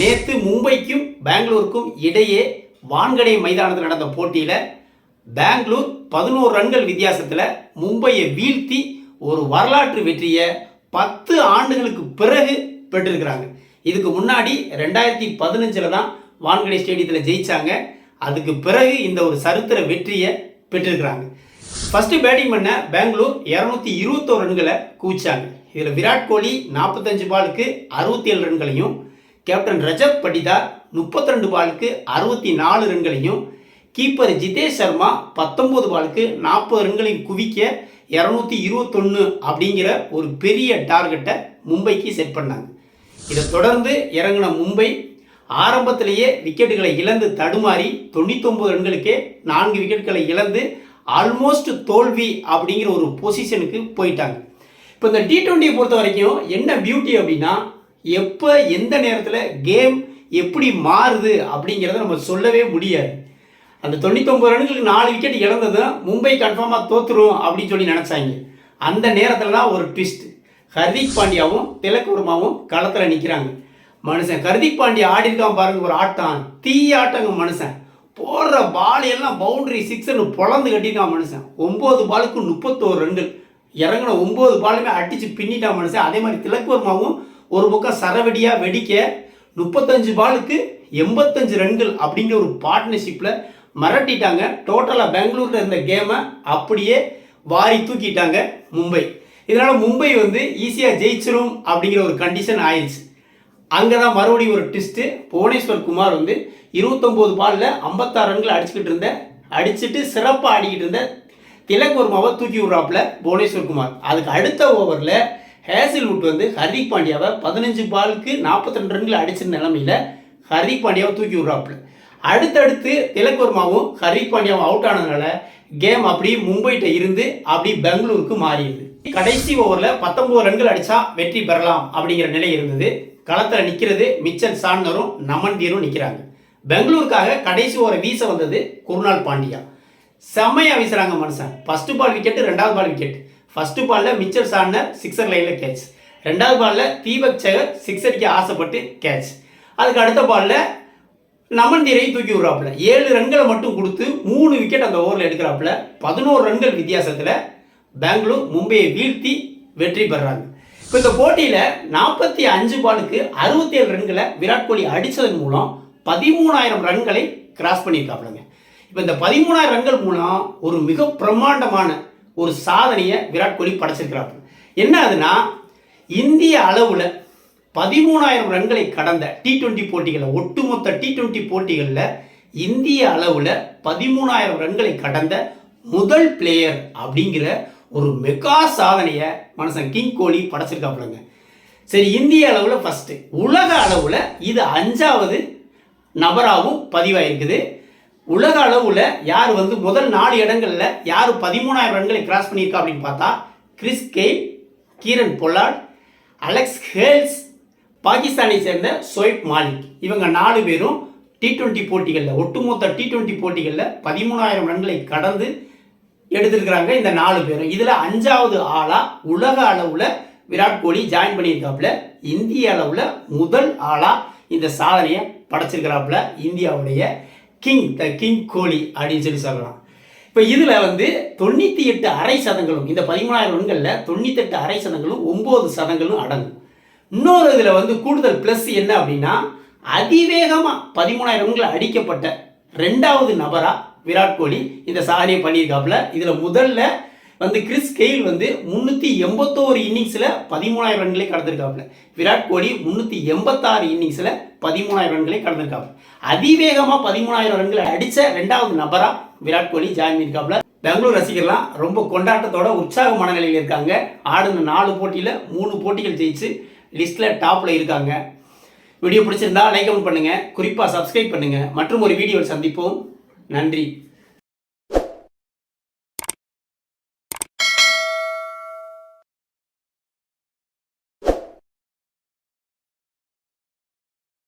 நேற்று மும்பைக்கும் பெங்களூருக்கும் இடையே வான்கடை மைதானத்தில் நடந்த போட்டியில் பெங்களூர் பதினோரு ரன்கள் வித்தியாசத்தில் மும்பையை வீழ்த்தி ஒரு வரலாற்று வெற்றியை பத்து ஆண்டுகளுக்கு பிறகு பெற்றிருக்கிறாங்க. இதுக்கு முன்னாடி ரெண்டாயிரத்தி பதினஞ்சில் தான் வான்கடை ஸ்டேடியத்தில் ஜெயிச்சாங்க. அதுக்கு பிறகு இந்த ஒரு சரித்திர வெற்றியை பெற்றிருக்கிறாங்க. ஃபஸ்ட்டு பேட்டிங் பண்ண பெங்களூர் இரநூத்தி இருபத்தோரு ரன்களை குவிச்சாங்க. இதில் விராட் கோலி நாற்பத்தஞ்சு பாலுக்கு அறுபத்தி ஏழு ரன்களையும் கேப்டன் ரஜப் படிதார் முப்பத்தி ரெண்டு பாலுக்கு அறுபத்தி நாலு ரன்களையும் கீப்பர் ஜிதேஷ் சர்மா பத்தொம்போது பாலுக்கு நாற்பது ரன்களையும் குவிக்க இரநூத்தி இருபத்தொன்று அப்படிங்கிற ஒரு பெரிய டார்கெட்டை மும்பைக்கு செட் பண்ணாங்க. இதை தொடர்ந்து இறங்கின மும்பை ஆரம்பத்திலேயே விக்கெட்டுகளை இழந்து தடுமாறி தொண்ணூத்தொம்பது ரன்களுக்கே நான்கு விக்கெட்டுகளை இழந்து ஆல்மோஸ்ட் தோல்வி அப்படிங்கிற ஒரு பொசிஷனுக்கு போயிட்டாங்க. இப்போ இந்த டி ட்வெண்ட்டியை பொறுத்த வரைக்கும் என்ன பியூட்டி அப்படின்னா எப்போ எந்த நேரத்தில் கேம் எப்படி மாறுது அப்படிங்கிறத நம்ம சொல்லவே முடியாது. அந்த தொண்ணூத்தொம்பது ரன்களுக்கு நாலு விக்கெட் இழந்ததும் மும்பை கன்ஃபார்மாக தோற்றுரும் அப்படின்னு சொல்லி நினச்சாங்க. அந்த நேரத்தில் தான் ஒரு ட்விஸ்ட் ஹர்திக் பாண்டியாவும் திலக் வர்மாவும் களத்தில் நிற்கிறாங்க மனுஷன் ஹர்திக் பாண்டியா ஆடி இருக்கான் பாருங்க ஒரு ஆட்டம். தீ ஆட்டங்க மனுஷன். போடுற பால் எல்லாம் பவுண்டரி சிக்ஸ்னு பொழந்து கட்டிட்டான் மனுஷன். ஒம்பது பாலுக்கு முப்பத்தோரு ரன்கள். இறங்கின ஒம்பது பாலுமே அடித்து பின்னிட்டான் மனுஷன். அதே மாதிரி திலக் வர்மாவும் ஒரு பக்கம் சரவெடியாக வெடிக்க முப்பத்தஞ்சு பாலுக்கு எண்பத்தஞ்சு ரன்கள் அப்படிங்கிற ஒரு பார்ட்னர்ஷிப்பில் மிரட்டிட்டாங்க. டோட்டலாக பெங்களூரில் இருந்த கேமை அப்படியே வாரி தூக்கிட்டாங்க மும்பை. இதனால் மும்பை வந்து ஈஸியாக ஜெயிச்சிரும் அப்படிங்கிற ஒரு கண்டிஷன் ஆயிடுச்சு அங்கே தான் மறுபடியும் ஒரு ட்விஸ்ட்டு புவனேஸ்வர் குமார் வந்து இருபத்தொம்போது பாலில் ஐம்பத்தாறு ரன்கள் அடிச்சுக்கிட்டு இருந்த அடிச்சுட்டு சிறப்பாக ஆடிக்கிட்டு இருந்த திலக் வர்மாவை தூக்கி விட்றாப்புல புவனேஸ்வர் குமார். அதுக்கு அடுத்த ஓவரில் ஹேசில்வுட் வந்து ஹர்திக் பாண்டியாவை பதினஞ்சு பாலுக்கு நாற்பத்தி ரெண்டு ரன்கள் அடிச்சிருந்த நிலமையில ஹர்திக் பாண்டியாவை தூக்கி விடுறாப்புல. அடுத்தடுத்து திலக் வர்மாவும் ஹர்திக் பாண்டியாவும் அவுட் ஆனதுனால கேம் அப்படியே மும்பைட்ட இருந்து அப்படி பெங்களூருக்கு மாறிடுது. கடைசி ஓவரில் பத்தொன்பது ரன்கள் அடித்தா வெற்றி பெறலாம் அப்படிங்கிற நிலை இருந்தது. களத்தில் நிற்கிறது மிச்சல் சாண்டரும் நமன்தீரும் நிற்கிறாங்க பெங்களூருக்காக கடைசி ஓவரை வீச வந்தது குருநாள் பாண்டியா. செம்மையாக வீசுகிறாங்க மனுஷன். ஃபஸ்ட்டு பால் விக்கெட்டு ரெண்டாவது பால் விக்கெட் ஃபர்ஸ்ட் பாலில் மிச்சர் சாண்டர் சிக்ஸர் லைனில் கேட்ச் ரெண்டாவது பாலில் தீபக் சகர் சிக்ஸ் அடிக்க ஆசைப்பட்டு கேட்ச் அதுக்கு அடுத்த பாலில் நமன் நமன்தீரையும் தூக்கி விடுறாப்புல. ஏழு ரன்களை மட்டும் கொடுத்து மூணு விக்கெட் அந்த ஓவரில் எடுக்கிறாப்புல. பதினோரு ரன்கள் வித்தியாசத்தில் பெங்களூர் மும்பையை வீழ்த்தி வெற்றி பெறாங்க. இப்போ இந்த போட்டியில் நாற்பத்தி அஞ்சு பாலுக்கு அறுபத்தி ஏழு ரன்களை விராட் கோலி அடித்ததன் மூலம் பதிமூணாயிரம் ரன்களை கிராஸ் பண்ணியிருக்காப்புலங்க. இப்போ இந்த பதிமூணாயிரம் ரன்கள் மூலம் ஒரு மிக பிரம்மாண்டமான ஒரு சாதனையை விராட் கோலி படைச்சிருக்கிறாப்புல என்ன அதுனா இந்திய அளவில் பதிமூணாயிரம் ரன்களை கடந்த டி டுவெண்ட்டி போட்டிகளில் ஒட்டுமொத்த டி டுவெண்ட்டி போட்டிகளில் இந்திய அளவில் பதிமூணாயிரம் ரன்களை கடந்த முதல் பிளேயர் அப்படிங்கிற ஒரு மெகா சாதனையை மனுஷன் கிங் கோலி படைச்சிருக்காப்புலங்க. சரி இந்திய அளவில் ஃபஸ்ட்டு உலக அளவில் இது அஞ்சாவது நபராகவும் பதிவாயிருக்குது. உலக அளவில் யார் வந்து முதல் நாலு இடங்களில் யார் பதிமூணாயிரம் ரன்களை கிராஸ் பண்ணியிருக்கா அப்படின்னு பார்த்தா Chris Gayle Kieron Pollard Alex Hales பாகிஸ்தானை சேர்ந்த சோயிப் மாலிக். இவங்க நாலு பேரும் டி டுவெண்ட்டி போட்டிகளில் ஒட்டுமொத்த டி டுவெண்ட்டி போட்டிகளில் பதிமூணாயிரம் ரன்களை கடந்து எடுத்திருக்கிறாங்க இந்த நாலு பேரும். இதில் அஞ்சாவது ஆளாக உலக அளவில் விராட் கோலி ஜாயின் பண்ணியிருக்காப்புல. இந்திய அளவில் முதல் ஆளாக இந்த சாதனையை படைச்சிருக்கிறாப்புல இந்தியாவுடைய கிங் த கிங் கோலி அப்படின்னு சொல்லி சொல்லலாம். இப்போ இதில் வந்து தொண்ணூற்றி எட்டு அரை சதங்களும் இந்த பதிமூணாயிரம் ரன்களில் தொண்ணூத்தெட்டு அரை சதங்களும் ஒம்பது சதங்களும் அடங்கும். இன்னொரு இதில் வந்து கூடுதல் ப்ளஸ் என்ன அப்படின்னா அதிவேகமாக பதிமூணாயிரம் ரன்கள் அடிக்கப்பட்ட ரெண்டாவது நபராக விராட் கோலி. இந்த சாதனையை பண்ணியிருக்காப்புல. இதில் முதல்ல வந்து கிறிஸ் கெயில் வந்து முந்நூற்றி எண்பத்தோரு இன்னிங்ஸில் பதிமூணாயிரம் ரன்களே கடந்திருக்காப்புல விராட் கோலி முந்நூற்றி எண்பத்தாறு இன்னிங்ஸில் பதிமூணாயிரம் ரன்களை கடந்திருக்காங்க. அதிவேகமாக பதிமூணாயிரம் ரன்களை அடித்த ரெண்டாவது நபராக விராட் கோலி ஜாயின் பண்ணியிருக்காப்ல பெங்களூர் ரசிகர்லாம் ரொம்ப கொண்டாட்டத்தோட உற்சாக மனநிலையில் இருக்காங்க. ஆடுன நாலு போட்டியில் மூணு போட்டிகள் ஜெயிச்சு லிஸ்ட்டில் டாப்பில் இருக்காங்க. வீடியோ பிடிச்சிருந்தா லைக் கமெண்ட் பண்ணுங்கள் குறிப்பாக சப்ஸ்கிரைப் பண்ணுங்கள் மற்றும் ஒரு வீடியோவில் சந்திப்போம். நன்றி.